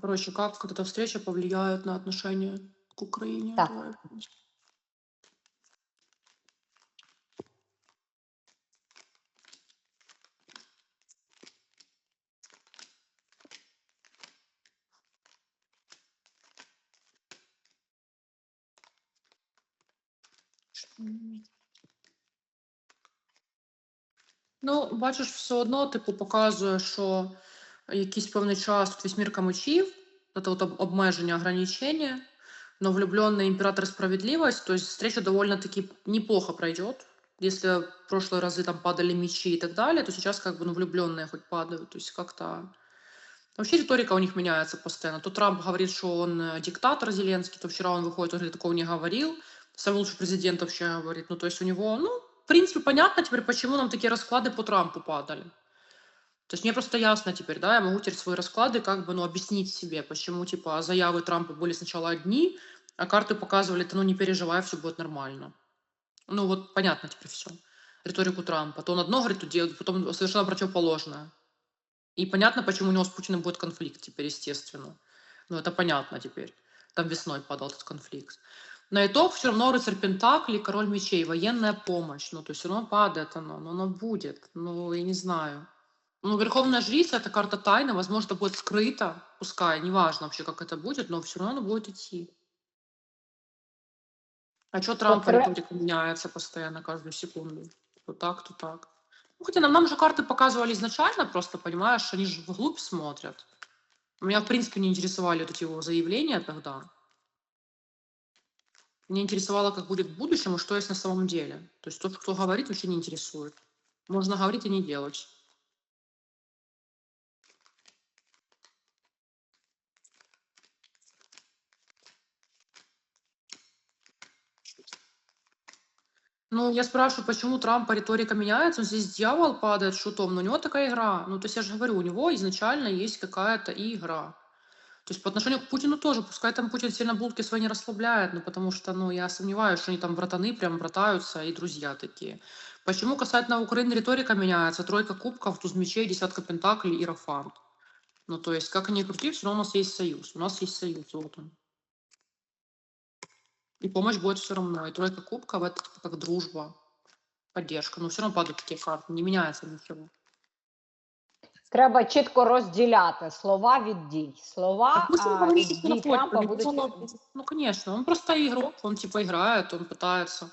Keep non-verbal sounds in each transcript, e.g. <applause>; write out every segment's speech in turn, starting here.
Короче, как вот эта встреча повлияет на отношение к Украине? Так. Давай. Ну, бачиш, все одно, типу, показує, що якийсь певний час тут весь мір камичів, это вот об- обмеження, ограничения, но влюбленный император справедливость, то есть встреча довольно-таки неплохо пройдет. Если в прошлые разы там падали мечи и так далее, то сейчас как бы ну, влюбленные хоть падают. То есть как-то... Вообще риторика у них меняется постоянно. То Трамп говорит, что он э, диктатор Зеленский, то вчера он выходит, он говорит, такого не говорил. Самый лучший президент вообще говорит. Ну, то есть у него, ну, в принципе, понятно теперь, почему нам такие расклады по Трампу падали. То есть мне просто ясно теперь, да, я могу теперь свои расклады как бы, ну, объяснить себе, почему, типа, заявы Трампа были сначала одни, а карты показывали, ты, ну, не переживай, все будет нормально. Ну, вот понятно теперь все. Риторику Трампа. То он одно говорит, то делает, потом совершенно противоположное. И понятно, почему у него с Путиным будет конфликт теперь, естественно. Ну, это понятно теперь. Там весной падал этот конфликт. На итог все равно рыцарь Пентаклей, король мечей, военная помощь. Ну, то есть все равно падает оно, но оно будет. Ну, я не знаю. Ну, Верховная Жрица — это карта тайны, возможно, будет скрыто, пускай, неважно вообще, как это будет, но все равно оно будет идти. А что Трампа Попре- риторика меняется постоянно, каждую секунду? То так, то так. Ну, хотя нам, нам же карты показывали изначально, просто, понимаешь, они же вглубь смотрят. Меня, в принципе, не интересовали вот эти его заявления тогда. Мне интересовало, как будет в будущем и что есть на самом деле. То есть то, кто говорит, вообще не интересует. Можно говорить и не делать. Ну, я спрашиваю, почему Трампа риторика меняется? Он здесь дьявол падает шутом, но у него такая игра. Ну, то есть я же говорю, у него изначально есть какая-то игра. То есть по отношению к Путину тоже, пускай там Путин сильно булки свои не расслабляет, ну, потому что, ну, я сомневаюсь, что они там братаны прям братаются и друзья такие. Почему касательно Украины риторика меняется? Тройка кубков, туз мечей, десятка пентаклей и рафант. Ну, то есть, как они ни крути, все равно у нас есть союз. У нас есть союз, вот он. И помощь будет все равно. И тройка кубков это типа как дружба, поддержка. Но все равно падают такие карты, не меняется ничего. Треба чітко розділяти слова від дій. Слова Так пусть он а, говорит, від что дій на Трампа фоне, будуть ну, ну, конечно, он просто игрок, он типа играет, он пытается.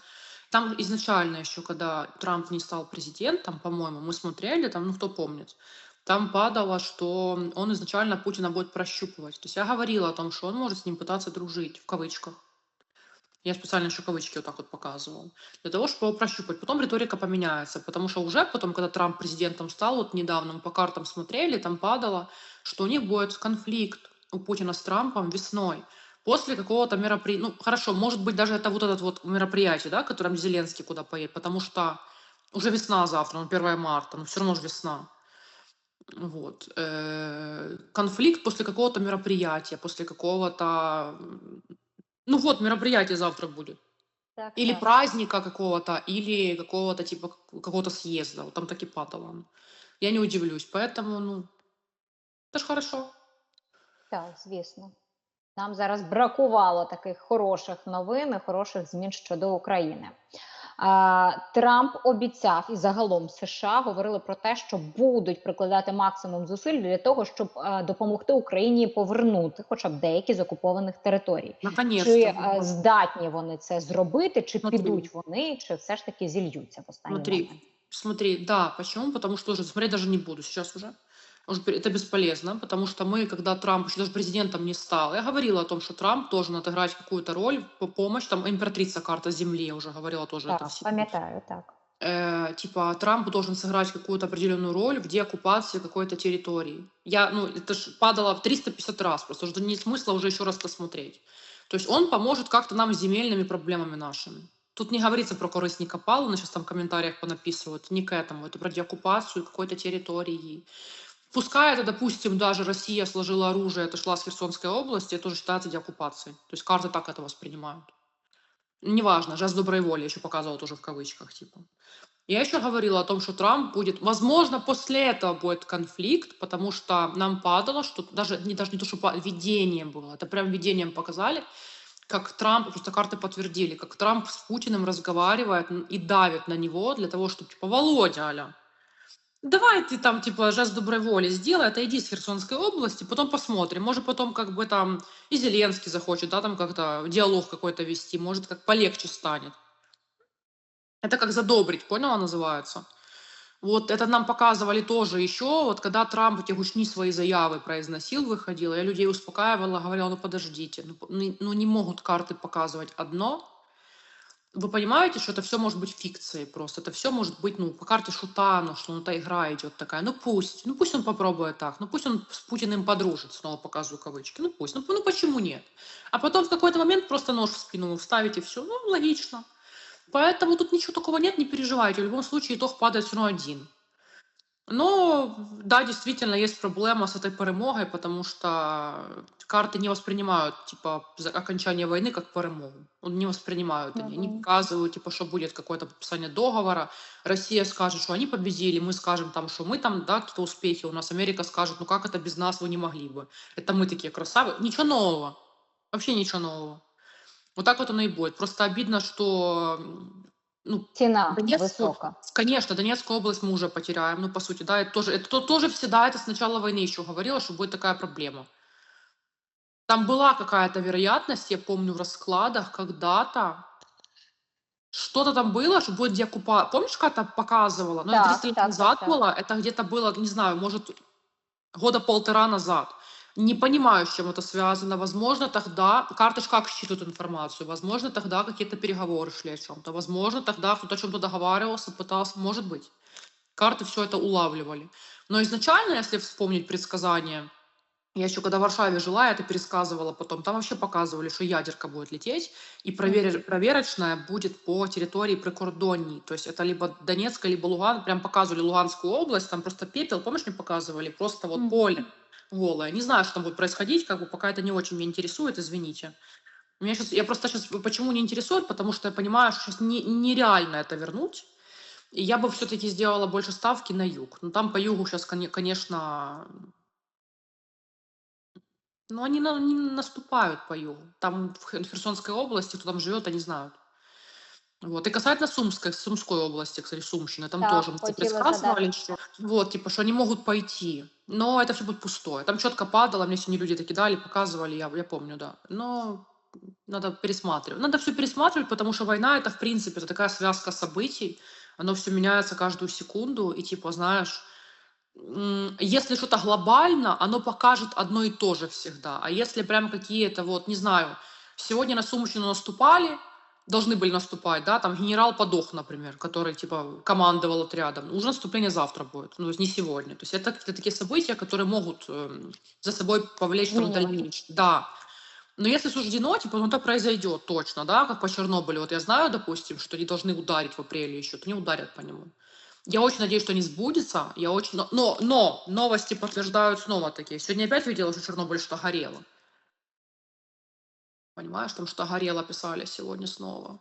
Там изначально еще, когда Трамп не стал президентом, по-моему, мы смотрели, там, ну кто помнит, там падало, что он изначально Путина будет прощупывать. То есть я говорила о том, что он может с ним пытаться дружить, в кавычках. Я специально еще кавычки вот так вот показывал. Для того, чтобы его прощупать. Потом риторика поменяется. Потому что уже потом, когда Трамп президентом стал, вот недавно мы по картам смотрели, там падало, что у них будет конфликт у Путина с Трампом весной. После какого-то мероприятия. Ну, хорошо, может быть, даже это вот это вот мероприятие, да, которым Зеленский куда поедет. Потому что уже весна завтра, ну, 1 марта, но все равно же весна. Вот. Э, Конфликт после какого-то мероприятия, после какого-то... м, Ну вот, мероприятие завтра будет. Так, Или так. праздника какого-то, или какого-то типа к- какого-то съезда. Вот там так и падало. Я не удивлюсь. Поэтому, ну, это ж хорошо. Так, звісно. Нам зараз бракувало таких хороших новин, і хороших змін щодо України. Трамп обіцяв і загалом США говорили про те, що будуть прикладати максимум зусиль для того, щоб допомогти Україні повернути хоча б деякі з окупованих територій. Чи е, здатні вони це зробити, чи Смотри. підуть вони, чи все ж таки зільються в останній Смотри, момент? смотри, да, почему? Потому что уже смотреть даже не буду сейчас уже. Уже это бесполезно, потому что мы, когда Трамп еще даже президентом не стал, я говорила о том, что Трамп должен отыграть какую-то роль, по- помощь, там императрица карта земли, я уже говорила тоже это Так, все. пам'ятаю, так. э, типа Трамп должен сыграть какую-то определенную роль в деоккупации какой-то территории. Я, ну, это ж падало в 350 раз, просто что нет смысла уже еще раз посмотреть. То есть он поможет как-то нам с земельными проблемами нашими. Тут не говорится про корыстника Павловна, сейчас там в комментариях понаписывают, не к этому, это про деоккупацию какой-то территории. Пускай это, допустим, даже Россия сложила оружие, отошла с Херсонской области, это тоже считается деоккупацией. То есть карты так это воспринимают. Неважно, жест доброй воли, я еще показывала тоже в кавычках, типа. Я еще говорила о том, что Трамп будет, возможно, после этого будет конфликт, потому что нам падало, что даже не, даже не то, что видение было, это прям видением показали, как Трамп, просто карты подтвердили, как Трамп с Путиным разговаривает и давит на него для того, чтобы, типа, Володя, аля, давай ты там, типа, жест доброй воли сделай, отойди с Херсонской области, потом посмотрим. Может, потом как бы там и Зеленский захочет, да, там как-то диалог какой-то вести, может, как полегче станет. Это как задобрить, поняла, называется? Вот это нам показывали тоже еще, вот когда Трамп эти гучни свои заявы произносил, выходил, я людей успокаивала, говорила, ну подождите, ну, ну, ну не могут карты показывать одно. Вы понимаете, что это все может быть фикцией просто, это все может быть, ну, по карте шута, ну, что ну, та игра идет такая, ну пусть, ну пусть он попробует так, ну пусть он с Путиным подружит, снова показываю кавычки, ну пусть, ну, ну почему нет? А потом в какой-то момент просто нож в спину вставить и все, ну логично. Поэтому тут ничего такого нет, не переживайте. В любом случае итог падает все равно один. Но да, действительно есть проблема с этой перемогой, потому что карты не воспринимают типа окончание войны как перемогу. Не воспринимают они. Мгм. показывают, типа, что будет какое-то подписание договора. Россия скажет, что они победили, мы скажем там, что мы там, да, какие-то успехи у нас. Америка скажет, ну как это без нас вы не могли бы. Это мы такие красавы. Ничего нового. Вообще ничего нового. Вот так вот оно и будет. Просто обидно, что ну, Ціна Донецкую, висока. конечно, Донецкую область мы уже потеряем, ну, по сути, да, это тоже, это то- тоже всегда, это с начала войны еще говорила, что будет такая проблема. Там была какая-то вероятность, я помню, в раскладах когда-то, что-то там было, что будет деоккупа... Помнишь, когда показывала? Ну, это Так, 300 лет так, назад так, так. было, это где-то было, не знаю, может, года полтора назад. Не понимаю, с чем это связано. Возможно, тогда карты ж как считывают информацию. Возможно, тогда какие-то переговоры шли о чем-то. Возможно, тогда кто-то о чем-то договаривался, пытался. Может быть. Карты все это улавливали. Но изначально, если вспомнить предсказания, я еще когда в Варшаве жила, я это пересказывала потом. Там вообще показывали, что ядерка будет лететь, и Мгм. проверочная будет по территории прикордонней. То есть это либо Донецкая, либо Луган. Прям показывали Луганскую область, там просто пепел, помнишь, мне показывали? Просто вот Мгм. поле голое. Не знаю, что там будет происходить, как бы пока это не очень меня интересует, извините. Меня щас, я просто сейчас почему не интересует, потому что я понимаю, что сейчас не, нереально это вернуть. И я бы все-таки сделала больше ставки на юг. Но там по югу сейчас, конечно, ну они на- не наступают по югу. Там в Хер- Херсонской области, кто там живет, они знают. Вот. И касательно Сумской, Сумской области, кстати, Сумщины, там Так, тоже мы предсказывали, что вот, типа, что они могут пойти. Но это все будет пустое. Там четко падало, мне сегодня люди это кидали, показывали, я, я помню, да. Но надо пересматривать. Надо все пересматривать, потому что война это, в принципе, это такая связка событий. Оно все меняется каждую секунду. И типа, знаешь, если что-то глобально, оно покажет одно и то же всегда. А если прям какие-то, вот, не знаю, сегодня на Сумщину наступали, должны были наступать, да, там генерал подох, например, который, типа, командовал отрядом. Уже наступление завтра будет, ну, то есть не сегодня. То есть это какие-то такие события, которые могут эм, за собой повлечь Змінювати. дальнейшее. Да. Но если суждено, типа, ну это произойдет точно, да, как по Чернобылю. Вот я знаю, допустим, что они должны ударить в апреле еще, то не ударят по нему. Я очень надеюсь, что не сбудется. Я очень... Но, но, но новости подтверждают снова такие. Сегодня опять видела, что Чернобыль что горело. Понимаешь, там что горело, писали сегодня снова.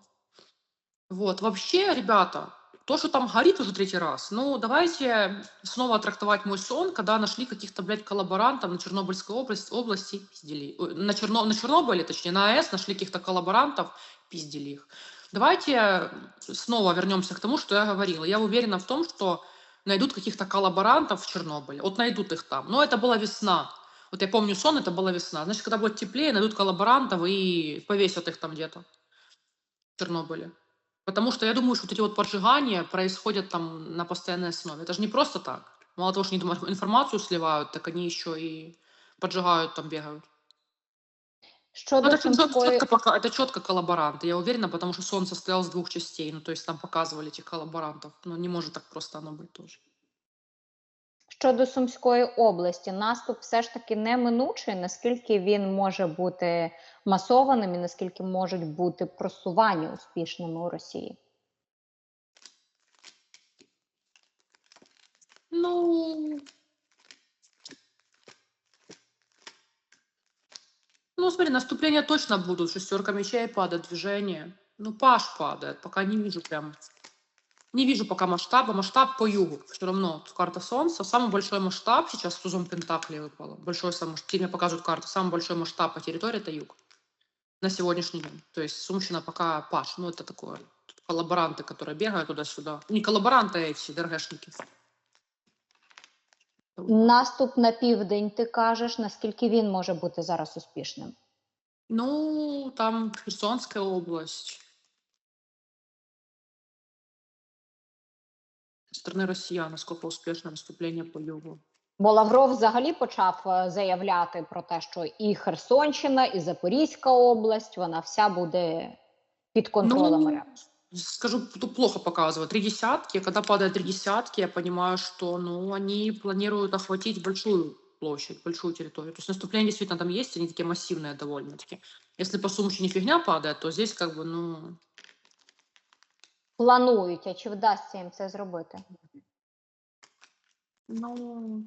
Вот, вообще, ребята, то, что там горит уже третий раз, ну, давайте снова трактовать мой сон, когда нашли каких-то, блядь, коллаборантов на Чернобыльской области, области пиздили. На, Черно, на Чернобыле, точнее, на АЭС нашли каких-то коллаборантов, пиздили их. Давайте снова вернемся к тому, что я говорила. Я уверена в том, что найдут каких-то коллаборантов в Чернобыле. Вот найдут их там. Но это была весна. Вот я помню сон, это была весна. Значит, когда будет теплее, найдут коллаборантов и повесят их там где-то в Чернобыле. Потому что я думаю, что вот эти вот поджигания происходят там на постоянной основе. Это же не просто так. Мало того, что они там информацию сливают, так они еще и поджигают там, бегают. Ну, Щодо это, чет- Сумської четко, это четко коллаборанты, я уверена, потому что сон состоял из двух частей. Ну, то есть там показывали этих коллаборантов. Но не может так просто оно быть тоже. Щодо Сумської області, наступ все ж таки неминучий, наскільки він може бути масованим і наскільки можуть бути просування успішними у Росії? Ну, ну, смотри, наступления точно будут. Шестерка мечей падает, движение. Ну, Паш падает, пока не вижу прям. Не вижу пока масштаба. Масштаб по югу. Все равно карта Солнца. Самый большой масштаб сейчас с тузом Пентакли выпало. Большой сам, тебе показывают карту. Самый большой масштаб по территории это юг. На сегодняшний день. То есть Сумщина пока паш. Ну, это такое. Тут коллаборанты, которые бегают туда-сюда. Не коллаборанты, а эти ДРГшники. Наступ на південь, ти кажеш, наскільки він може бути зараз успішним? Ну, там Херсонская область. стороны россиян, насколько успешно наступление по югу. Бо Лавров взагалі почав е, заявляти про те, що і Херсонщина, і Запорізька область, вона вся буде під контролем Ну, РФ. Скажу, тут плохо показывают. Три десятки. Когда падает три десятки, я понимаю, что ну, они планируют охватить большую площадь, большую территорию. То есть наступление действительно там есть, они такие массивные довольно-таки. Если по Сумщине фигня падает, то здесь как бы, ну, Планують, а чи вдасться їм це зробити? ну,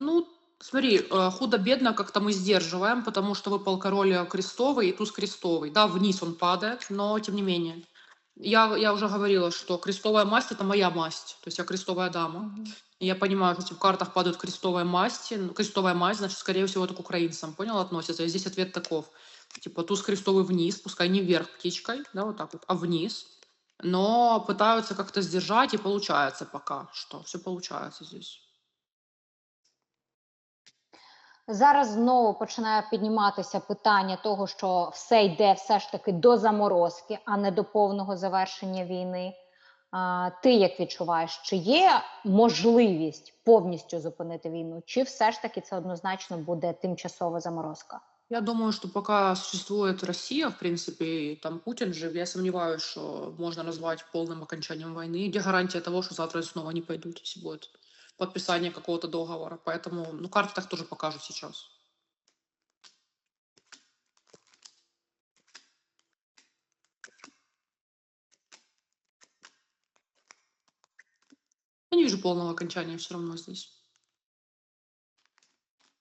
ну, смотри, э, худо-бедно как-то мы сдерживаем, потому что выпал король э, крестовый и туз крестовый. Да, вниз он падает, но тем не менее. Я, я уже говорила, что крестовая масть это моя масть, то есть я крестовая дама. И Я понимаю, что в картах падают крестовые масти, ну, крестовая масть, значит, скорее всего, это к украинцам, понял, относится. И здесь ответ таков. Типа туз крестовый вниз, пускай не вверх птичкой, да, вот так вот, а вниз. Но пытаются как-то сдержать, и получается пока что. Все получается здесь. Зараз знову починає підніматися питання того, що все йде все ж таки до заморозки, а не до повного завершення війни. А, ти як відчуваєш, чи є можливість повністю зупинити війну, чи все ж таки це однозначно буде тимчасова заморозка? Я думаю, что пока существует Россия, в принципе, и там Путин жив, я сомневаюсь, что можно назвать полным окончанием войны. Где гарантия того, что завтра снова не пойдут, если будет подписание какого-то договора. Поэтому, ну, карты так тоже покажут сейчас. Я не вижу полного окончания все равно здесь.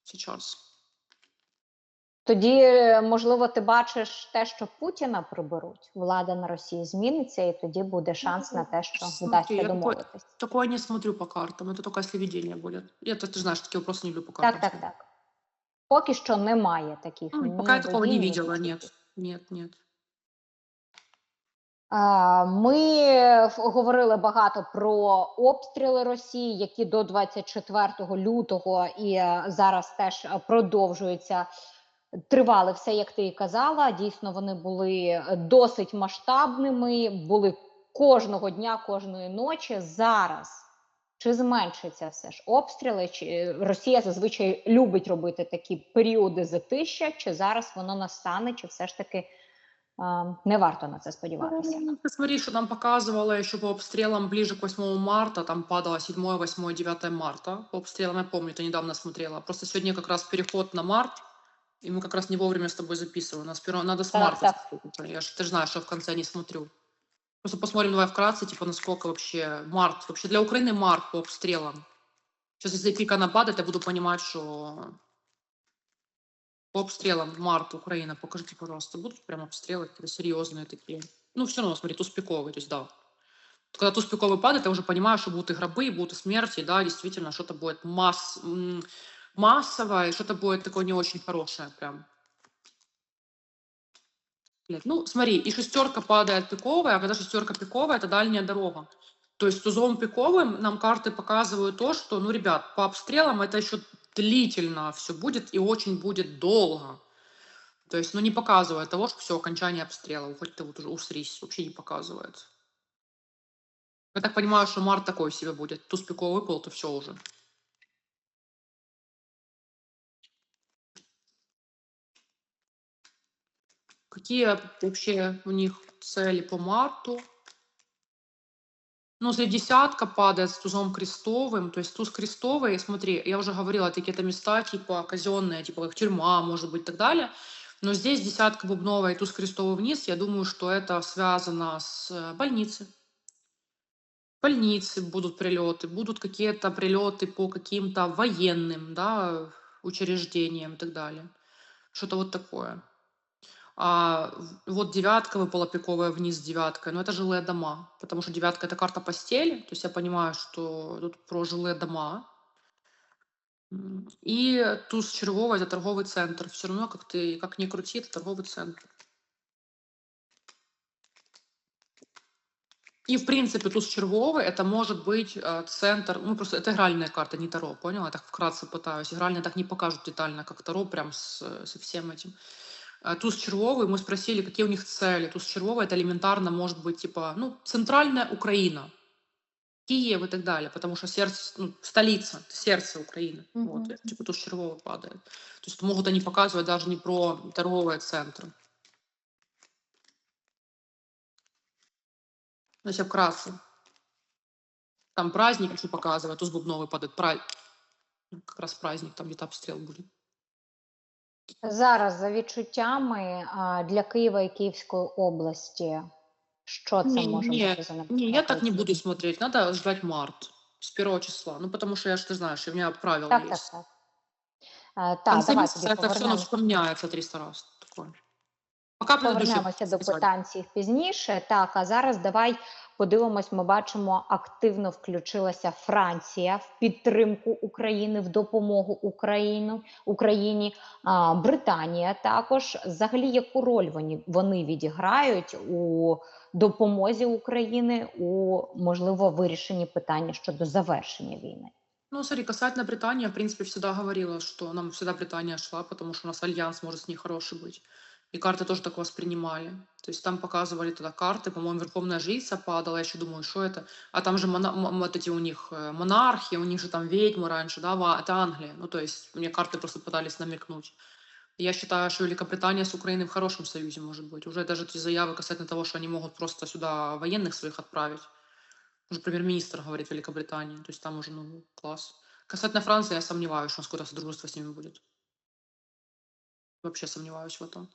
Сейчас. Тоді, е, можливо, ти бачиш те, що Путіна приберуть, влада на Росії зміниться, і тоді буде шанс на те, що Смотри, вдасться я такой- домовитись. Такое не смотрю по картам. Это только если видение будет. Я, ты, ты знаешь, такие вопросы не люблю по Так, картам. так, смотреть. так. Поки що немає таких. Ну, ні пока я такого не воїн, ні видела, чуток. нет. Нет, нет. А, Ми ф- говорили багато про обстріли Росії, які до 24 лютого і е, зараз теж е, продовжуються. Тривали все, як ти і казала. Дійсно, вони були е, досить масштабними, були кожного дня, кожної ночі. Зараз чи зменшиться все ж обстріли? Чи е, Росія зазвичай любить робити такі періоди затища? Чи зараз воно настане, чи все ж таки е, не варто на це сподіватися? Ну, Ты смотри, что нам показывало еще по обстрелам ближе к 8 марта, там падало 7, 8, 9 марта. По обстрелам, я помню, ты недавно смотрела. Просто сегодня как раз переход на март, И мы как раз не вовремя с тобой записываем. Нас перо- надо с Так, марта. так. Я ж, ты же знаешь, что в конце не смотрю. Просто посмотрим давай вкратце, типа, насколько вообще март. Вообще для Украины март по обстрелам. Сейчас, если пика нападает, я буду понимать, что по обстрелам март Украина, покажите, пожалуйста, будут прям обстрелы какие-то серьезные такие? Ну, все равно, смотри, туспиковый, то есть, да. Когда туспиковый падает, я уже понимаю, что будут и гробы, и будут и смерти, да, действительно, что-то будет масс, м, массовое, и что-то будет такое не очень хорошее прям. Блядь, Ну, смотри, и шестерка падает пиковая, а когда шестерка пиковая, это дальняя дорога. То есть тузом пиковым нам карты показывают то, что, ну, ребят, по обстрелам это еще длительно все будет и очень будет долго. То есть, ну, не показывает того, что все, окончание обстрела, хоть ты вот уже усрись, вообще не показывает. Я так понимаю, что март такой себе будет. Туз пиковый выпал, то все уже. Какие вообще у них цели по марту? Ну, если десятка падает с тузом крестовым, то есть туз крестовый, смотри, я уже говорила, такие это места типа казенные, типа как тюрьма, может быть, и так далее. Но здесь десятка бубновая и туз крестовый вниз, я думаю, что это связано с э, больницей. Больницы будут прилеты, будут какие-то прилеты по каким-то военным, да, учреждениям и так далее. Что-то вот такое. А вот девятка выпала пиковая вниз девятка, но это жилые дома, потому что девятка это карта постели, то есть я понимаю, что тут про жилые дома. И туз червовый это торговый центр. Все равно, как ты, как ни крути, это торговый центр. И, в принципе, туз червовый это может быть э, центр, ну, просто это игральная карта, не Таро, понял? Я так вкратце пытаюсь. Игральные так не покажут детально, как Таро, прям с, со всем этим. А Туз червовый, мы спросили, какие у них цели. Туз червовый это элементарно может быть, типа, ну, центральная Украина, Киев и так далее, потому что сердце, ну, столица, сердце Украины. Вот, Мгм. и, типа, туз червовый падает. То есть могут они показывать даже не про торговые центры. Ну, если вкратце. Там праздник еще показывает, туз бубновый падает. Пра... ну, Как раз праздник, там где-то обстрел будет. Зараз за відчуттями для Києва і Київської області, що це не, може не, бути за наприклад? Ні, я так не буду смотреть, треба ждать март, з першого числа. Ну, тому що я ж ти знаєш, у мене правила так, є. Так, так. Э, а, так, давай тобі це все вспомняється 300 разів. Пока Повернемося до цих пізніше. Так, а зараз давай подивимось. Ми бачимо, активно включилася Франція в підтримку України, в допомогу Україну, Україні. А, Британія також. Взагалі, яку роль вони, вони відіграють у допомозі України у можливо вирішенні питання щодо завершення війни? Ну, смотри, касательно Британии, я, в принципе, всегда говорила, что нам всегда Британия шла, потому что у нас альянс может с ней хороший быть. И карты тоже так воспринимали. То есть там показывали тогда карты, по-моему, Верховная Жрица падала, я еще думаю, что это? А там же мона- вот эти у них э, монархи, у них же там ведьмы раньше, да, это Англия. Ну, то есть мне карты просто пытались намекнуть. Я считаю, что Великобритания с Украиной в хорошем союзе может быть. Уже даже эти заявы касательно того, что они могут просто сюда военных своих отправить. Уже премьер-министр говорит Великобритании. То есть там уже, ну, класс. Касательно Франции, я сомневаюсь, что у нас какое-то содружество с ними будет. Вообще сомневаюсь в этом.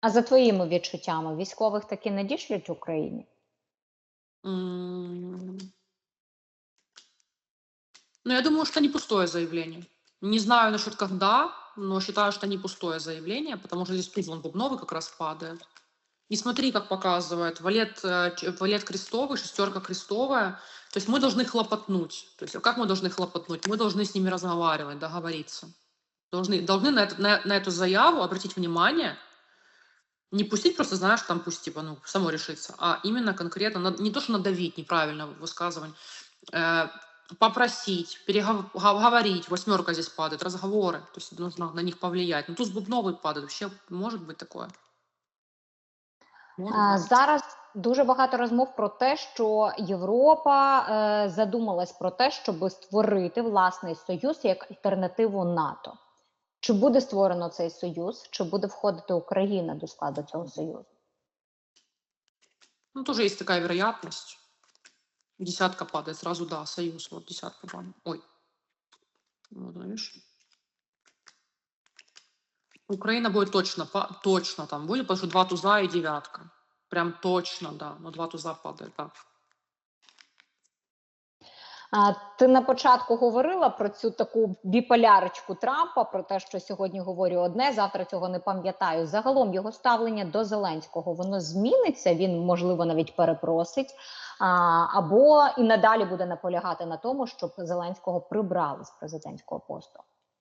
А за твоїми відчуттями, військових таки надішлють Україні? М. Ну, я думаю, что не пустое заявление. Не знаю насчет когда, но считаю, что не пустое заявление, потому что здесь туз вон бубновый как раз падает. И смотри, как показывает валет, э, ч- валет крестовый, шестерка крестовая. То есть мы должны хлопотнуть. То есть как мы должны хлопотнуть? Мы должны с ними разговаривать, договориться. Должны, должны на, это- на- на эту заяву обратить внимание, не пустить просто, знаешь, там пусть типа, ну, само решится, а именно конкретно, над- не то, что надавить, неправильно высказывание, э, попросить, переговорить, восьмерка здесь падает, разговоры, то есть нужно на них повлиять. Ну, туз бубновый падает, вообще может быть такое. Может А, быть. Зараз дуже багато розмов про те, що Європа е, задумалась про те, щоб створити власний союз як альтернативу НАТО. Чи буде створено цей союз, чи буде входити Україна до складу цього союзу? Ну, тоже есть такая вероятность. Десятка падает, сразу да, союз, вот десятка падает. Ой. Вот, видишь? Украина будет точно, точно там будет, потому что два туза и девятка. Прям точно, да. Но два туза падает, да. А, Ти на початку говорила про цю таку біполярочку Трампа, про те, що сьогодні говорю одне, завтра цього не пам'ятаю. Загалом його ставлення до Зеленського воно зміниться. Він можливо навіть перепросить, а, або і надалі буде наполягати на тому, щоб Зеленського прибрали з президентського посту.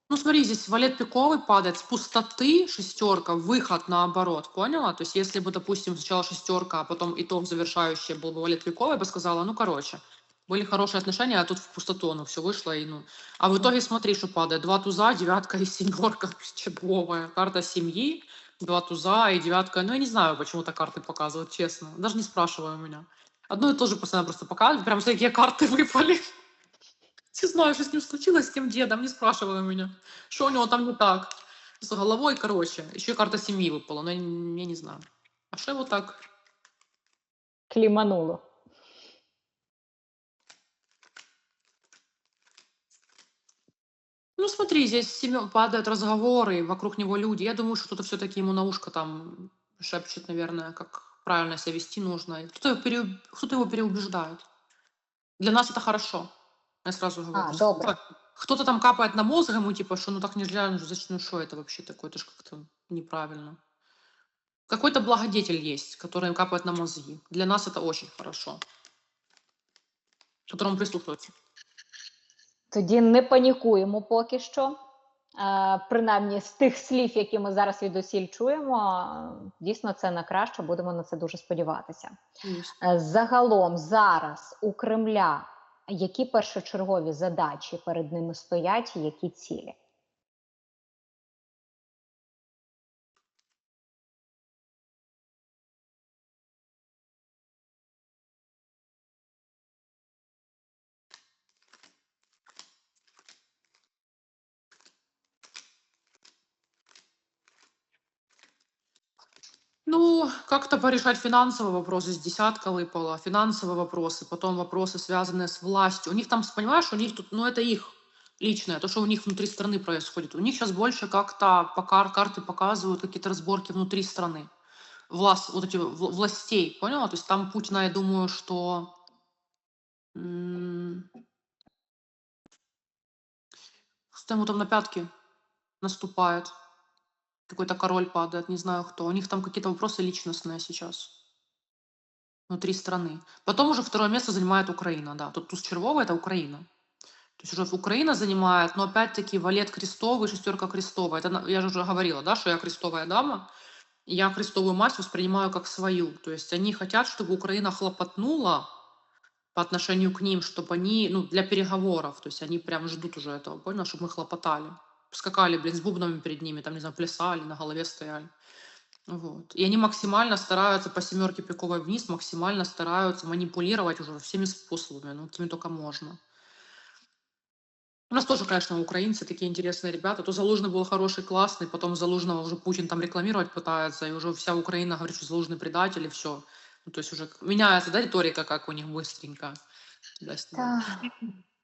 Ну, смотри, здесь валет пиковый падает с пустоты, шестерка, выход наоборот, поняла? То есть, если бы, допустим, сначала шестерка, а потом итог завершающий был бы валет пиковый, я бы сказала, ну, короче, были хорошие отношения, а тут в пустоту оно все вышло. И, ну... А в итоге смотри, что падает. Два туза, девятка и семерка, <laughs> червовая. Карта семьи, два туза и девятка. Ну, я не знаю, почему так карты показывают, честно. Даже не спрашивай у меня. Одно и то же постоянно просто показывают. Прям какие карты <laughs> выпали. Не знаю, что с ним случилось, с тем дедом, не спрашивай у меня. Что у него там не так? С головой, короче. Еще и карта семьи выпала, но я, не- знаю. А что его так? Клімануло. Ну, смотри, здесь Семен падают разговоры, вокруг него люди. Я думаю, что кто-то все-таки ему на ушко там шепчет, наверное, как правильно себя вести нужно. Кто-то его, переуб- кто-то его переубеждает. Для нас это хорошо. Я сразу говорю. А, Кто- добре. Кто-то там капает на мозг ему, типа, что ну так нельзя, ну зачем, ну что это вообще такое, это же как-то неправильно. Какой-то благодетель есть, который им капает на мозги. Для нас это очень хорошо. Которому прислушиваться. Тоді не панікуємо поки що. Принаймні з тих слів, які ми зараз від усіль чуємо, дійсно це на краще. Будемо на це дуже сподіватися. Есть. Е, Загалом зараз у Кремля які першочергові задачі перед ними стоять, які цілі? Ну, как-то порешать финансовые вопросы, с десятка выпало, финансовые вопросы, потом вопросы, связанные с властью. У них там, понимаешь, у них тут, ну, это их личное, то, что у них внутри страны происходит. У них сейчас больше как-то по кар- карты показывают какие-то разборки внутри страны. Власть, вот эти вл- властей, поняла? То есть там Путина, я думаю, что м, кто ему там на пятки наступает. Какой-то король падает, не знаю кто. У них там какие-то вопросы личностные сейчас внутри страны. Потом уже второе место занимает Украина, да. Тут туз червовый это Украина. То есть уже Украина занимает, но опять-таки валет крестовый, шестерка крестовая. Это, я же уже говорила, да, что я крестовая дама. Я крестовую мать воспринимаю как свою. То есть они хотят, чтобы Украина хлопотнула по отношению к ним, чтобы они, ну, для переговоров, то есть они прям ждут уже этого, понял, чтобы мы хлопотали. Скакали, блин, с бубнами перед ними, там, не знаю, плясали, на голове стояли. Вот. И они максимально стараются по семерке пиковой вниз, максимально стараются манипулировать уже всеми способами, ну, какими только можно. У нас тоже, конечно, украинцы такие интересные ребята. То Залужный был хороший, классный, потом Залужного уже Путин там рекламировать пытается, и уже вся Украина говорит, что Залужный предатель, и все. Ну, то есть уже меняется, да, риторика, как у них быстренько. Так.